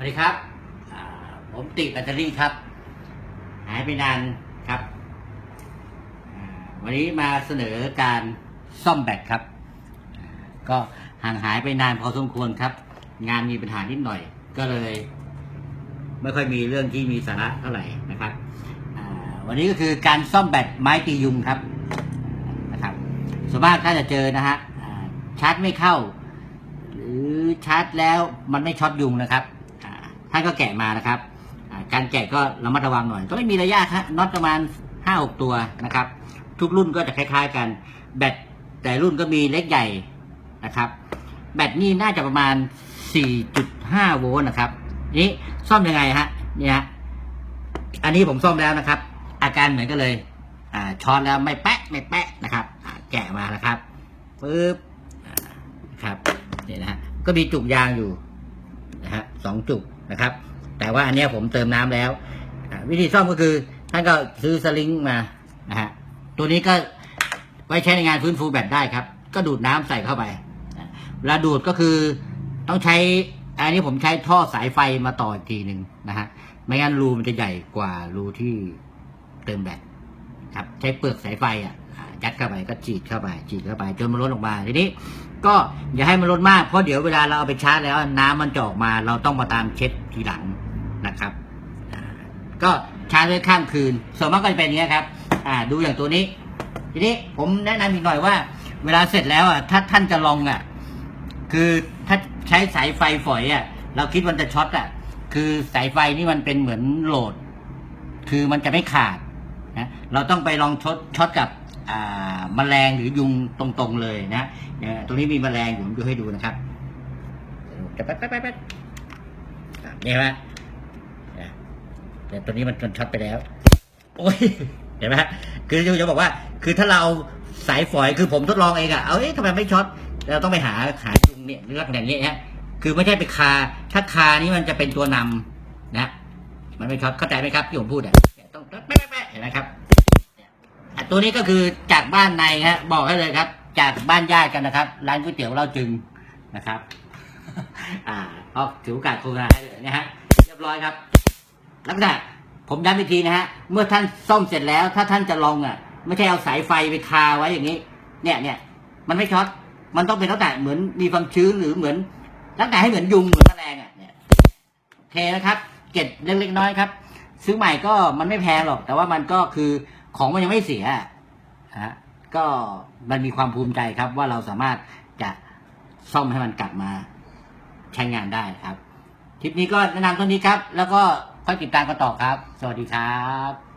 สวัสดีครับ ผมติแบตเตอรี่ครับ หายไปนานครับ วันนี้มาเสนอการซ่อมแบตครับ ก็ห่างหายไปนานพอสมควรครับ งานมีปัญหานิดหน่อย ก็เลย ไม่ค่อยมีเรื่องที่มีสาระเท่าไหร่นะครับ วันนี้ก็คือการซ่อมแบตไม้ตียุงครับนะครับส่วนมากถ้าจะเจอนะฮะชาร์จไม่เข้า หรือชาร์จแล้วมันไม่ช็อตยุงนะครับ ท่านก็แกะมานะครับการแกะก็ระมัดระวังหน่อย ก็ไม่มีระยะครับน็อตประมาณห้าหกตัวนะครับ ทุกรุ่นก็จะคล้าย ๆ กัน แบตแต่รุ่นก็มีเล็กใหญ่นะครับ แบตนี่น่าจะประมาณ 4.5 โวลต์นะครับนี้ซ่อมยังไงฮะเนี่ยอันนี้ผมซ่อมแล้วนะครับ อาการเหมือนกันเลยอ่าช็อตแล้วไม่แปะไม่แปะนะครับ แกะมานะครับปึ๊บครับนี่นะฮะก็มีจุกยางอยู่นะฮะสองจุก นะครับ แต่ว่าอันนี้ผมเติมน้ำแล้ว วิธีซ่อมก็คือท่านก็ซื้อสลิงมานะฮะตัวนี้ก็ไว้ใช้ในงานฟื้นฟูแบตได้ครับ ก็ดูดน้ำใส่เข้าไปเวลาดูดก็คือต้องใช้อันนี้ผมใช้ท่อสายไฟมาต่ออีกทีหนึ่งนะฮะไม่งั้นรูมันจะใหญ่กว่ารูที่เติมแบตครับ ใช้เปลือกสายไฟอะอ่า ยัดเข้าไปก็ฉีดเข้าไปฉีดเข้าไปจนมันล้นออกมาทีนี้ ก็อย่าให้มันล้นมากเพราะเดี๋ยวเวลาเราเอาไปชาร์จแล้วน้ำมันจะออกมา เราต้องมาตามเช็ดทีหลังนะครับ ก็ชาร์จไว้ข้ามคืน ส่วนมากก็จะเป็นอย่างนี้ครับ อ่า ดูอย่างตัวนี้ ทีนี้ผมแนะนำอีกหน่อยว่า เวลาเสร็จแล้วอะถ้าท่านจะลองอะ คือถ้าใช้สายไฟฝอยอะ เราคิดมันจะช็อตอะ คือสายไฟนี่มันเป็นเหมือนโหลด คือมันจะไม่ขาดนะเราต้องไปลองช็อตช็อตกับ อ่าแมลงหรือยุงตรงๆเลยนะตรงนี้มีแมลงอยู่ผมดูให้ดูนะครับจะแป๊บแป๊บแป๊บแป๊บอะนี่เห็นไหมแต่ตัวนี้มันมันช็อตไปแล้ว โอ้ยเห็นไหมคือจะบอกว่า คือถ้าเราสายฝอยคือผมทดลองเองอะเอาเอ๊ะทำไมไม่ช็อตเราต้องไปหาหายุงเนี่ยลักษณะอย่างนี้ฮะคือไม่ใช่ไปคา ถ้าคานี่มันจะเป็นตัวนำนะ มันไม่ช็อตเข้าใจไหมครับที่ผมพูดอะต้องแป๊ะแป๊ะเห็นไหมครับ ตัวนี้ก็คือจากบ้านในฮะบอกให้เลยครับ จากบ้านญาติกันนะครับ ร้านก๋วยเตี๋ยวเราจึงนะครับ อ่าเอาถือโอกาสโฆษณาให้เลยนะฮะเรียบร้อยครับลักษณะผมย้ำอีกทีนะฮะเมื่อท่านซ่อมเสร็จแล้ว ถ้าท่านจะลองอะ ไม่ใช่เอาสายไฟไปคาไว้อย่างนี้ เนี่ยเนี่ยมันไม่ช็อตมันต้องเป็นลักษณะเหมือนมีความชื้นหรือเหมือนลักษณะให้เหมือนยุงเหมือนแมลงอะเนี่ยโอเคนะครับ เก็บเล็กๆน้อยครับ ซื้อใหม่ก็มันไม่แพงหรอก แต่ว่ามันก็คือ ของมันยังไม่เสียฮะก็มันมีความภูมิใจครับว่าเราสามารถจะซ่อมให้มันกลับมาใช้งานได้ครับ คลิปนี้ก็แนะนำเท่านี้ครับ แล้วก็ค่อยติดตามกันต่อครับ สวัสดีครับ